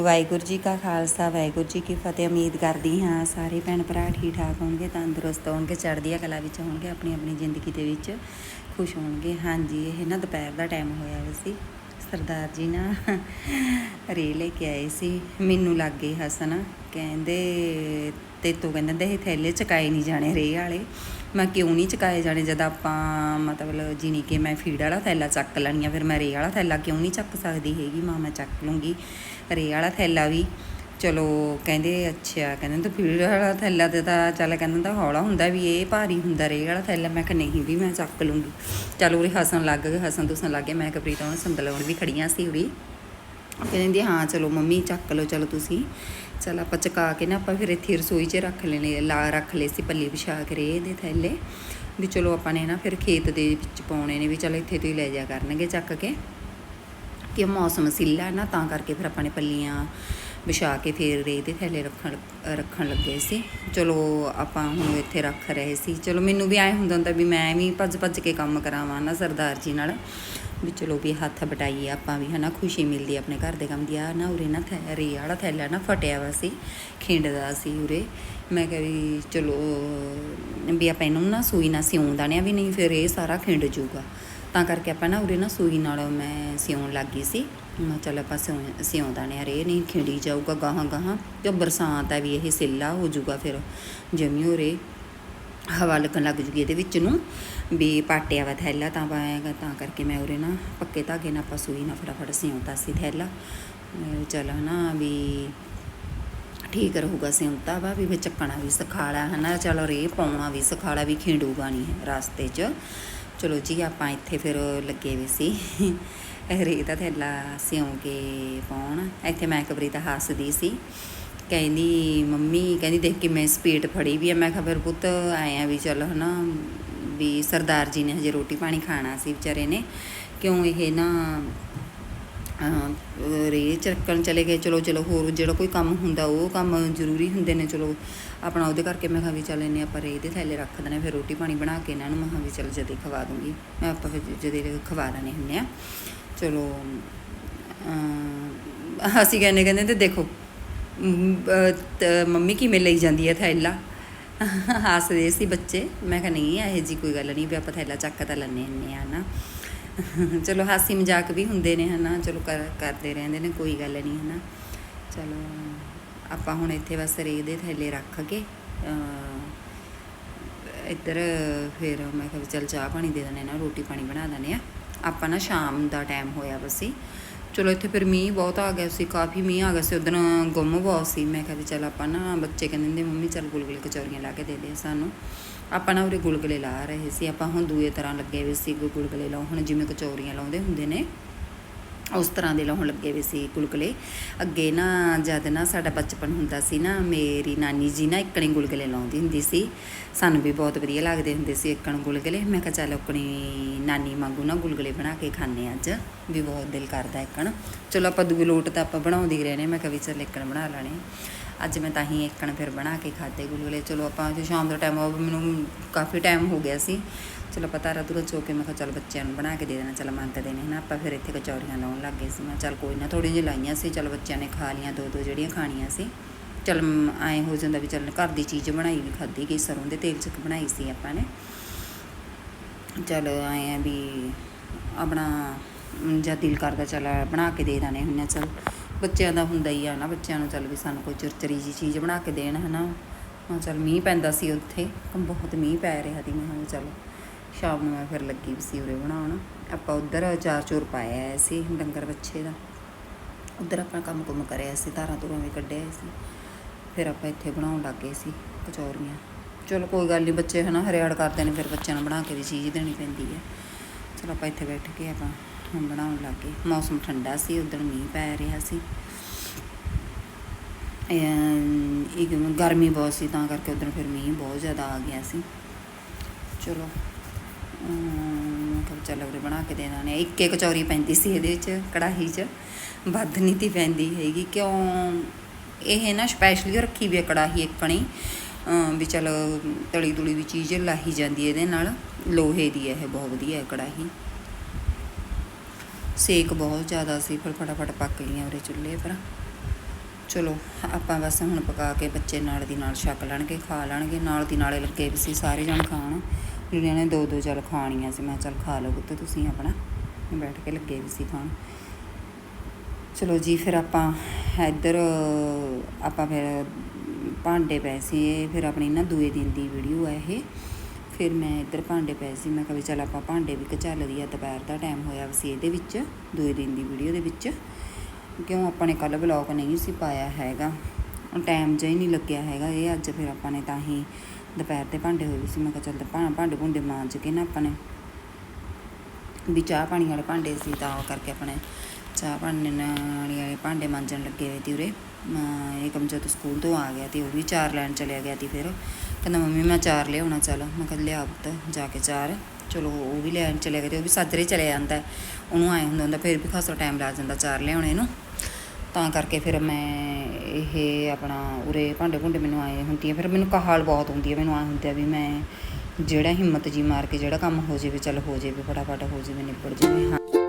ਵਾਹਿਗੁਰੂ ਜੀ ਕਾ ਖਾਲਸਾ, ਵਾਹਿਗੁਰੂ ਜੀ ਕੀ ਫਤਿਹ। ਉਮੀਦ ਕਰਦੀ ਹਾਂ ਸਾਰੇ ਭੈਣ ਭਰਾ ਠੀਕ ਠਾਕ ਹੋਣਗੇ, ਤੰਦਰੁਸਤ ਹੋਣਗੇ, ਚੜ੍ਹਦੀਆਂ ਕਲਾ ਵਿੱਚ ਹੋਣਗੇ ਆਪਣੀ ਆਪਣੀ ਜ਼ਿੰਦਗੀ ਦੇ ਵਿੱਚ ਖੁਸ਼ ਹੋਣਗੇ। ਹਾਂਜੀ, ਇਹ ਨਾ ਦੁਪਹਿਰ ਦਾ ਟਾਈਮ ਹੋਇਆ ਹੋਇਆ ਸੀ। ਸਰਦਾਰ ਜੀ ਨਾ ਰੇ ਲੈ ਕੇ ਆਏ ਸੀ। ਮੈਨੂੰ ਲੱਗ ਗਏ ਹੱਸਣ। ਕਹਿੰਦੇ ਤੇ ਤੂੰ ਕਹਿੰਦੇ ਇਹ ਥੈਲੇ ਚਕਾਏ ਨਹੀਂ ਜਾਣੇ ਰੇ ਵਾਲੇ। ਮੈਂ ਕਿਉਂ ਨਹੀਂ ਚਕਾਏ ਜਾਣੇ ਜਦ ਆਪਾਂ ਮਤਲਬ ਜਿਨੀ ਕਿ ਮੈਂ ਫੀਡ ਵਾਲਾ ਥੈਲਾ ਚੱਕ ਲੈਣੀ ਆ ਫਿਰ ਮੈਂ ਰੇ ਵਾਲਾ ਥੈਲਾ ਕਿਉਂ ਨਹੀਂ ਚੱਕ ਸਕਦੀ ਹੈਗੀ? ਮਾਂ, ਮੈਂ ਚੱਕ ਲੂੰਗੀ। ਰੇ ਵਾਲਾ ਥੈਲਾ ਵੀ। ਚਲੋ, ਕਹਿੰਦੇ ਅੱਛਾ, ਕਹਿੰਦੇ ਤੂੰ ਫੀਡ ਵਾਲਾ ਥੈਲਾ ਤੇ ਤਾਂ ਚੱਲ ਕਹਿੰਦਾ ਤਾਂ ਹੌਲਾ ਹੁੰਦਾ ਵੀ ਇਹ ਭਾਰੀ ਹੁੰਦਾ, ਰੇ ਵਾਲਾ ਥੈਲਾ। ਮੈਂ ਕਿਹਾ ਨਹੀਂ ਵੀ ਮੈਂ ਚੱਕ ਲੂੰਗੀ। ਚਲ ਉਰੇ ਹਸਣ ਲੱਗ ਗਏ ਹਸਣ ਤੁਸਣ ਲੱਗ ਗਏ। ਮੈਂ ਕਿਹਾ ਪ੍ਰੀਤ, ਉਹਨੂੰ ਸੰਦਲਾਉਣ ਵੀ ਖੜੀਆਂ ਸੀ ਉਰੀ। ਕਹਿੰਦੀ ਹਾਂ ਚਲੋ ਮੰਮੀ ਚੱਕ ਲਓ, ਚਲੋ ਤੁਸੀਂ। ਚਲ ਆਪਾਂ ਚਕਾ ਕੇ ਨਾ ਆਪਾਂ ਫਿਰ ਇੱਥੇ ਰਸੋਈ 'ਚ ਰੱਖ ਲੈਣੇ ਲਾ ਰੱਖ ਲਏ ਸੀ ਪੱਲੀ ਵਿਛਾ ਕੇ ਰੇ ਦੇ ਥੈਲੇ। ਵੀ ਚਲੋ ਆਪਾਂ ਨੇ ਨਾ ਫਿਰ ਖੇਤ ਦੇ ਵਿੱਚ ਪਾਉਣੇ ਨੇ ਵੀ ਚਲ ਇੱਥੇ ਤੋਂ ਹੀ ਲੈ ਜਾ ਕਰਨਗੇ ਚੱਕ ਕੇ। ਕਿ ਮੌਸਮ ਸਿੱਲਾ ਨਾ, ਤਾਂ ਕਰਕੇ ਫਿਰ ਆਪਾਂ ਨੇ ਪੱਲੀਆਂ ਵਿਛਾ ਕੇ ਫੇਰ ਰੇ ਦੇ ਥੈਲੇ ਰੱਖਣ ਰੱਖਣ ਲੱਗੇ ਸੀ। ਚਲੋ ਆਪਾਂ ਹੁਣ ਇੱਥੇ ਰੱਖ ਰਹੇ ਸੀ। ਚਲੋ ਮੈਨੂੰ ਵੀ ਐ ਹੁੰਦਾ ਹੁੰਦਾ ਵੀ ਮੈਂ ਵੀ ਭੱਜ ਭੱਜ ਕੇ ਕੰਮ ਕਰਾਵਾਂ ਨਾ ਸਰਦਾਰ ਜੀ ਨਾਲ। ਵੀ ਚਲੋ ਵੀ ਹੱਥ ਬਟਾਈਏ ਆਪਾਂ ਵੀ, ਹਨਾ, ਖੁਸ਼ੀ ਮਿਲਦੀ ਆਪਣੇ ਘਰ ਦੇ ਕੰਮ ਦੀ। ਆ ਨਾ ਉਰੇ ਨਾ ਥੈ, ਰੇ ਵਾਲਾ ਥੈਲਾ ਨਾ ਫਟਿਆ ਵਾ ਸੀ ਖਿੰਡਦਾ ਸੀ ਉਰੇ। ਮੈਂ ਕਿਹਾ ਵੀ ਚਲੋ, ਵੀ ਆਪਾਂ ਇਹਨੂੰ ਨਾ ਸੂਈ ਨਾਲ ਸਿਉਂਦਾ ਨੇ ਵੀ ਨਹੀਂ, ਫਿਰ ਇਹ ਸਾਰਾ ਖਿੰਡ ਜੂਗਾ। ਤਾਂ ਕਰਕੇ ਆਪਾਂ ਨਾ ਉਰੇ ਨਾ ਸੂਈ ਨਾਲ ਮੈਂ ਸਿਉਣ ਲੱਗ ਗਈ ਸੀ। ਮੈਂ ਚੱਲ ਆਪਾਂ ਸਿਉਂ ਸਿਉਂਦਾ ਨੇ ਆ ਰੇ, ਨਹੀਂ ਖਿੰਡੀ ਜਾਊਗਾ ਗਾਹਾਂ ਗਾਹਾਂ ਜੋ ਬਰਸਾਤ ਆ ਵੀ ਇਹ ਸਿੱਲਾ ਹੋ ਜਾਊਗਾ ਫਿਰ ਜਮੀ ਉਰੇ। ਹਵਾ ਲੱਗਣ ਲੱਗ ਜੂਗੀ ਇਹਦੇ ਵਿੱਚ ਨੂੰ। ਵੀ ਪਾਟਿਆ ਵਾ ਥੈਲਾ, ਤਾਂ ਪਾਏਗਾ ਤਾਂ ਕਰਕੇ ਮੈਂ ਉਰੇ ਨਾ ਪੱਕੇ ਧਾਗੇ ਨਾਲ ਆਪਾਂ ਸੂਈ ਨਾਲ ਫਟਾਫਟ ਸਿਉਂਤਾ ਸੀ ਥੈਲਾ। ਮੈਂ ਚੱਲ ਹਨਾ ਵੀ ਠੀਕ ਰਹੂਗਾ ਸਿਉਂਤਾ ਵਾ, ਵੀ ਵਿੱਚ ਚੱਕਣਾ ਵੀ ਸਿਖਾਲਾ ਹਨਾ, ਚਲੋ ਰੇ ਪਾਉਣਾ ਵੀ ਸਿਖਾਲਾ ਵੀ ਖਿੰਡੂਗਾ ਨਹੀਂ ਰਸਤੇ 'ਚ। ਚਲੋ ਜੀ, ਆਪਾਂ ਇੱਥੇ ਫਿਰ ਲੱਗੇ ਵੀ ਸੀ। ਰੇ ਦਾ ਥੈਲਾ ਸਿਉਂ ਕੇ ਪਾਉਣ। ਇੱਥੇ ਮੈਂ ਕਬਰੀ ਤਾਂ ਹੱਸਦੀ ਸੀ। ਕਹਿੰਦੀ, ਮੰਮੀ, ਕਹਿੰਦੀ, ਦੇਖ ਕੇ ਮੈਂ ਸਪੀਡ ਫੜੀ ਵੀ ਆ। ਮੈਂ ਕਿਹਾ, ਫਿਰ ਪੁੱਤ, ਆਏ ਵੀ ਚਲ ਹਨਾ ਵੀ ਸਰਦਾਰ ਜੀ ਨੇ ਹਜੇ ਰੋਟੀ ਪਾਣੀ ਖਾਣਾ ਸੀ ਵਿਚਾਰੇ ਨੇ। ਕਿਉਂ ਇਹ ਨਾ, ਅਹ, ਰੇ ਚੱਕਣ ਚਲੇ ਗਏ, ਚਲੋ ਚਲੋ, ਹੋਰ ਜਿਹੜਾ ਕੋਈ ਕੰਮ ਹੁੰਦਾ, ਉਹ ਕੰਮ ਜ਼ਰੂਰੀ ਹੁੰਦੇ ਨੇ, ਚਲੋ, ਆਪਣਾ ਉਹਦੇ ਕਰਕੇ ਮੈਂ ਕਿਹਾ ਵੀ ਚੱਲ ਇਹਨੇ ਆਪਾਂ ਰੇ ਦੇ ਥੈਲੇ ਰੱਖ ਦਨੇ ਫਿਰ ਰੋਟੀ ਪਾਣੀ ਬਣਾ ਕੇ ਇਹਨਾਂ ਨੂੰ ਮੈਂ ਕਿਹਾ ਵੀ ਚੱਲ ਜਦੇ ਖਵਾ ਦੂੰਗੀ। ਮੈਂ ਆਪਾਂ ਫਿਰ ਜਦੇ ਖਵਾ ਦਨੇ ਹੁੰਨੇ ਆ। ਚਲੋ ਅਸੀਂ ਕਹਿੰਦੇ ਕਹਿੰਦੇ ਤੇ ਦੇਖੋ ਮੰਮੀ ਕਿਵੇਂ ਲਈ ਜਾਂਦੀ ਹੈ ਥੈਲਾ? ਹੱਸਦੇ ਸੀ ਬੱਚੇ। ਮੈਂ ਕਿਹਾ, ਨਹੀਂ, ਇਹ ਜੀ ਕੋਈ ਗੱਲ ਨਹੀਂ ਵੀ ਆਪਾਂ ਥੈਲਾ ਚੱਕ ਤਾਂ ਲੈਣੇ ਹੁੰਨੇ ਆ ਨਾ। ਚਲੋ, ਹਾਸੀ ਮਜ਼ਾਕ ਵੀ ਹੁੰਦੇ ਨੇ, ਹਨਾ। ਚਲੋ, ਕਰ, ਕਰਦੇ ਰਹਿੰਦੇ ਨੇ, ਕੋਈ ਗੱਲ ਨਹੀਂ, ਹਨਾ। ਚਲੋ, ਆਪਾਂ ਹੁਣ ਇੱਥੇ ਬਸ ਰੇ ਦੇ ਥੈਲੇ ਰੱਖ ਕੇ ਇੱਧਰ ਫਿਰ ਮੈਂ ਕਿਹਾ ਵੀ ਚੱਲ ਚਾਹ ਪਾਣੀ ਦੇ ਦਨੇ ਨਾ ਰੋਟੀ ਪਾਣੀ ਬਣਾ ਦਨੇ ਆ ਆਪਾਂ ਨਾ ਸ਼ਾਮ ਦਾ ਟਾਈਮ ਹੋਇਆ ਵਸੀ ਚਲੋ ਇੱਥੇ ਫਿਰ ਮੀਂਹ ਬਹੁਤ ਆ ਗਿਆ ਸੀ, ਕਾਫੀ ਮੀਂਹ ਆ ਗਿਆ ਸੀ ਉਦੋਂ ਗੁੰਮ ਬਹੁਤ ਸੀ, ਮੈਂ ਕਿਹਾ ਵੀ ਚੱਲ ਆਪਾਂ ਨਾ ਬੱਚੇ ਕਹਿੰਦੇ ਨੇ ਮੰਮੀ ਚੱਲ ਗੁਲਗੁਲੇ ਕਚੌਰੀਆਂ ਲਾ ਕੇ ਦੇ ਦੇ ਸਾਨੂੰ। ਆਪਾਂ ਨਾ ਉਰੇ ਗੁਲਗੁਲੇ ਲਾ ਰਹੇ ਸੀ, ਆਪਾਂ ਹੁਣ ਦੂਏ ਤਰ੍ਹਾਂ ਲੱਗੇ ਹੋਏ ਸੀ ਗੁਲਗੁਲੇ ਲਾਉ ਹੁਣ ਜਿਵੇਂ ਕਚੌਰੀਆਂ ਲਾਉਂਦੇ ਹੁੰਦੇ ਨੇ। ਉਸ ਤਰ੍ਹਾਂ ਦੇ ਲਾਉਣ ਲੱਗੇ ਵੀ ਸੀ ਗੁਲਗੁਲੇ। ਅੱਗੇ ਨਾ ਜਦ ਨਾ ਸਾਡਾ ਬਚਪਨ ਹੁੰਦਾ ਸੀ ਨਾ, ਮੇਰੀ ਨਾਨੀ ਜੀ ਨਾ ਇੱਕਣੇ ਗੁਲਗਲੇ ਲਾਉਂਦੀ ਹੁੰਦੀ ਸੀ। ਸਾਨੂੰ ਵੀ ਬਹੁਤ ਵਧੀਆ ਲੱਗਦੇ ਹੁੰਦੇ ਸੀ ਇੱਕਣ ਗੁਲਗਲੇ। ਮੈਂ ਕਿਹਾ ਚੱਲ ਆਪਣੀ ਨਾਨੀ ਵਾਂਗੂ ਨਾ ਗੁਲਗਲੇ ਬਣਾ ਕੇ ਖਾਣੇ ਅੱਜ। ਵੀ ਬਹੁਤ ਦਿਲ ਕਰਦਾ ਇੱਕਣ। ਚਲੋ ਆਪਾਂ ਦੂਏ ਲੋਟ ਤਾਂ ਆਪਾਂ ਬਣਾਉਂਦੀ ਰਹਿੰਦੇ ਰਹਿਣੇ। ਮੈਂ ਕਿਹਾ ਵੀ ਚੱਲ ਇੱਕਣ ਬਣਾ ਲੈਣੇ। ਅੱਜ ਮੈਂ ਤਾਂ ਹੀ ਇੱਕਣ ਫਿਰ ਬਣਾ ਕੇ ਖਾਦੇ ਗੁਲਗੁਲੇ। ਚਲੋ ਆਪਾਂ ਜੋ ਸ਼ਾਮ ਦਾ ਟਾਈਮ ਉਹ ਮੈਨੂੰ ਕਾਫੀ ਟਾਈਮ ਹੋ ਗਿਆ ਸੀ। ਚਲੋ ਪਤਾ ਰਾ ਤੁਰੰਤ ਚੋ ਕੇ ਮੈਂ ਕਿਹਾ, ਚੱਲ ਬੱਚਿਆਂ ਨੂੰ ਬਣਾ ਕੇ ਦੇ ਦੇਣਾ, ਚੱਲ ਮੰਗਦੇ ਨੇ, ਹਨਾ। ਆਪਾਂ ਫਿਰ ਇੱਥੇ ਕਚੌਰੀਆਂ ਲਾਉਣ ਲੱਗ ਗਏ ਸੀ। ਮੈਂ ਚੱਲ ਕੋਈ ਨਾ ਥੋੜ੍ਹੀਆਂ ਜਿਹੀਆਂ ਲਾਈਆਂ ਸੀ। ਚੱਲ ਬੱਚਿਆਂ ਨੇ ਖਾ ਲੀਆਂ ਦੋ ਦੋ ਜਿਹੜੀਆਂ ਖਾਣੀਆਂ ਸੀ। ਚੱਲ ਐਂ ਹੋ ਜਾਂਦਾ ਵੀ ਚੱਲ ਘਰ ਦੀ ਚੀਜ਼ ਬਣਾਈ ਵੀ ਖਾਧੀ ਗਈ, ਸਰੋਂ ਦੇ ਤੇਲ 'ਚ ਬਣਾਈ ਸੀ ਆਪਾਂ ਨੇ। ਚੱਲ ਐਂ ਆ ਵੀ ਆਪਣਾ, ਜਾਂ ਦਿਲ ਕਰਦਾ, ਚੱਲ ਬਣਾ ਕੇ ਦੇ ਦਾਨੇ ਹੁੰਨੇ ਚਲ। ਬੱਚਿਆਂ ਦਾ ਹੁੰਦਾ ਹੀ ਆ ਨਾ, ਬੱਚਿਆਂ ਨੂੰ ਚੱਲ ਵੀ ਸਾਨੂੰ ਕੋਈ ਚੁਰਚਰੀ ਜੀ ਚੀਜ਼ ਬਣਾ ਕੇ ਦੇਣ, ਹਨਾ। ਹਾਂ ਚੱਲ ਮੀਂਹ ਪੈਂਦਾ ਸੀ ਉੱਥੇ ਬਹੁਤ ਮੀਂਹ ਪੈ ਰਿਹਾ ਸੀ, ਮੈਂ ਕਿਹਾ ਚੱਲ ਸ਼ਾਮ ਨੂੰ ਮੈਂ ਫਿਰ ਲੱਗੀ ਵੀ ਸੀ ਉਰੇ ਬਣਾਉਣ। ਆਪਾਂ ਉਧਰ ਚਾਰ ਚੋਰ ਪਾਇਆ ਹੋਇਆ ਸੀ, ਡੰਗਰ ਬੱਚੇ ਦਾ। ਉਧਰ ਆਪਣਾ ਕੰਮ ਕੁਮ ਕਰਿਆ ਸੀ, ਧਾਰਾਂ ਧੁਰਾਂ ਵੀ ਕੱਢਿਆ ਸੀ। ਫਿਰ ਆਪਾਂ ਇੱਥੇ ਬਣਾਉਣ ਲੱਗ ਗਏ ਸੀ, ਕਚੌਰੀਆਂ। ਚਲੋ ਕੋਈ ਗੱਲ ਨਹੀਂ, ਬੱਚੇ ਹਨਾ ਹਰਿਆੜ ਕਰਦੇ ਨੇ ਫਿਰ ਬੱਚਿਆਂ ਨੂੰ ਬਣਾ ਕੇ ਵੀ ਚੀਜ਼ ਦੇਣੀ ਪੈਂਦੀ ਹੈ ਚਲੋ ਆਪਾਂ ਇੱਥੇ ਬੈਠ ਕੇ ਆਪਾਂ ਹੁਣ ਬਣਾਉਣ ਲੱਗ ਗਏ। ਮੌਸਮ ਠੰਡਾ ਸੀ ਉਦੋਂ ਮੀਂਹ ਪੈ ਰਿਹਾ ਸੀ। ਇੱਕ ਗਰਮੀ ਬਹੁਤ ਸੀ ਤਾਂ ਕਰਕੇ ਉਦੋਂ ਫਿਰ ਮੀਂਹ ਬਹੁਤ ਜ਼ਿਆਦਾ ਆ ਗਿਆ ਸੀ। ਚਲੋ ਅਮ, ਚੱਲ ਉਰੇ ਬਣਾ ਕੇ ਦੇ ਦਾਨੇ ਇੱਕ ਇੱਕ ਕਚੌਰੀ ਪੈਂਦੀ ਸੀ ਇਹਦੇ ਵਿੱਚ ਕੜਾਹੀ 'ਚ। ਵੱਧ ਨਹੀਂ ਤੀ ਪੈਂਦੀ ਹੈਗੀ ਕਿਉਂ? ਇਹ ਨਾ ਸਪੈਸ਼ਲੀ ਰੱਖੀ ਵੀ ਹੈ ਕੜਾਹੀ ਇੱਕਣੀ ਅਮ, ਵੀ ਚਲ ਤਲੀ ਤੁਲੀ ਵੀ ਚੀਜ਼ ਲਾਹੀ ਜਾਂਦੀ ਇਹਦੇ ਨਾਲ। ਲੋਹੇ ਦੀ ਹੈ ਇਹ ਬਹੁਤ ਵਧੀਆ ਹੈ ਕੜਾਹੀ। ਸੇਕ ਬਹੁਤ ਜ਼ਿਆਦਾ ਸੀ ਫਿਰ ਫਟਾਫਟ ਪੱਕ ਗਈਆਂ ਉਰੇ ਚੁੱਲ੍ਹੇ ਪਰ। ਚਲੋ, ਆਪਾਂ ਬਸ ਹੁਣ ਪਕਾ ਕੇ ਬੱਚੇ ਨਾਲ ਦੀ ਨਾਲ ਛਕ ਲੈਣਗੇ, ਖਾ ਲੈਣਗੇ, ਨਾਲ ਦੀ ਨਾਲੇ ਲੱਗੇ ਵੀ ਸੀ ਸਾਰੇ ਜਣ ਖਾਣ। ਜਿਹੜੀਆਂ ਨੇ ਦੋ ਦੋ ਚੱਲ ਖਾਣੀਆਂ ਸੀ, ਮੈਂ ਕਿਹਾ ਚੱਲ ਖਾ ਲਓ ਪੁੱਤ ਤੁਸੀਂ ਆਪਣਾ। ਬੈਠ ਕੇ ਲੱਗੇ ਵੀ ਸੀ ਖਾਣ। ਚਲੋ ਜੀ, ਫਿਰ ਆਪਾਂ ਇੱਧਰ, ਆਪਾਂ ਫਿਰ ਭਾਂਡੇ ਪਏ ਸੀ ਇਹ, ਫਿਰ ਆਪਣੀ ਨਾ ਦੂਏ ਦਿਨ ਦੀ ਵੀਡੀਓ ਹੈ ਇਹ। ਫਿਰ ਮੈਂ ਇੱਧਰ ਭਾਂਡੇ ਪਏ ਸੀ, ਮੈਂ ਕਿਹਾ ਵੀ ਚੱਲ ਆਪਾਂ ਭਾਂਡੇ ਵੀ ਘਚਲ ਦੀ ਆ ਦੁਪਹਿਰ ਦਾ ਟਾਈਮ ਹੋਇਆ ਵੀ ਸੀ ਇਹਦੇ ਵਿੱਚ, ਦੂਏ ਦਿਨ ਦੀ ਵੀਡੀਓ ਦੇ ਵਿੱਚ। ਕਿਉਂ ਆਪਾਂ ਨੇ ਕੱਲ ਬਲੌਗ ਨਹੀਂ ਸੀ ਪਾਇਆ ਹੈਗਾ? ਟਾਈਮ ਜਿਹਾ ਹੀ ਨਹੀਂ ਲੱਗਿਆ ਹੈਗਾ। ਇਹ ਅੱਜ ਫਿਰ ਆਪਾਂ ਨੇ ਤਾਂ ਹੀ ਦੁਪਹਿਰ ਦੇ ਭਾਂਡੇ ਹੋਏ ਵੀ ਸੀ। ਮੈਂ ਕਿਹਾ ਚੱਲ ਭਾ- ਭਾਂਡੇ ਭੁੰਡੇ ਮਾਂਜ ਕੇ ਨਾ ਆਪਾਂ ਨੇ ਵੀ ਚਾਹ ਪਾਣੀ ਵਾਲੇ ਭਾਂਡੇ ਸੀ ਤਾਂ ਉਹ ਕਰਕੇ ਆਪਣੇ ਚਾਹ ਪਾਣੀ ਨਾਲ ਵਾਲੇ ਭਾਂਡੇ ਮਾਂਜਣ ਲੱਗੇ ਹੋਏ ਤੀ ਉਰੇ। ਇਹ ਏਕਮ ਜਦ ਸਕੂਲ ਤੋਂ ਆ ਗਿਆ ਤੇ ਉਹ ਵੀ ਚਾਰ ਲੈਣ ਚਲਿਆ ਗਿਆ ਤੀ ਫਿਰ। ਕਹਿੰਦਾ ਮੰਮੀ ਮੈਂ ਚਾਰ ਲਿਆਉਣਾ ਚੱਲ। ਮੈਂ ਕਿਹਾ ਲਿਆ ਪੁੱਤ, ਜਾ ਕੇ ਚਾਰ। ਚਲੋ ਉਹ ਵੀ ਲੈਣ ਚਲਿਆ ਗਿਆ ਤੇ ਉਹ ਵੀ ਸਾਜਰੇ ਚਲੇ ਜਾਂਦਾ ਉਹਨੂੰ ਆਏ ਹੁੰਦਾ ਹੁੰਦਾ ਫਿਰ ਵੀ ਖਾਸਾ ਟਾਈਮ ਲੱਗ ਜਾਂਦਾ ਚਾਰ ਲਿਆਉਣੇ ਨੂੰ। ਤਾਂ ਕਰਕੇ ਫਿਰ ਮੈਂ ਇਹ ਆਪਣਾ ਉਰੇ ਭਾਂਡੇ ਭੁੰਡੇ ਮੈਨੂੰ ਆਏ ਹੁੰਦੀ ਹੈ ਫਿਰ ਮੈਨੂੰ ਕਹਾਲ ਬਹੁਤ ਹੁੰਦੀ ਹੈ ਮੈਨੂੰ ਆਏ ਹੁੰਦੀ ਆ ਵੀ ਮੈਂ ਜਿਹੜਾ ਹਿੰਮਤ ਜੀ ਮਾਰ ਕੇ ਜਿਹੜਾ ਕੰਮ ਹੋ ਜਾਵੇ, ਚੱਲ ਹੋ ਜਾਵੇ, ਫਟਾਫਟ ਹੋ ਜਾਵੇ, ਨਿਬੜ ਜਾਵੇ। ਹਾਂ।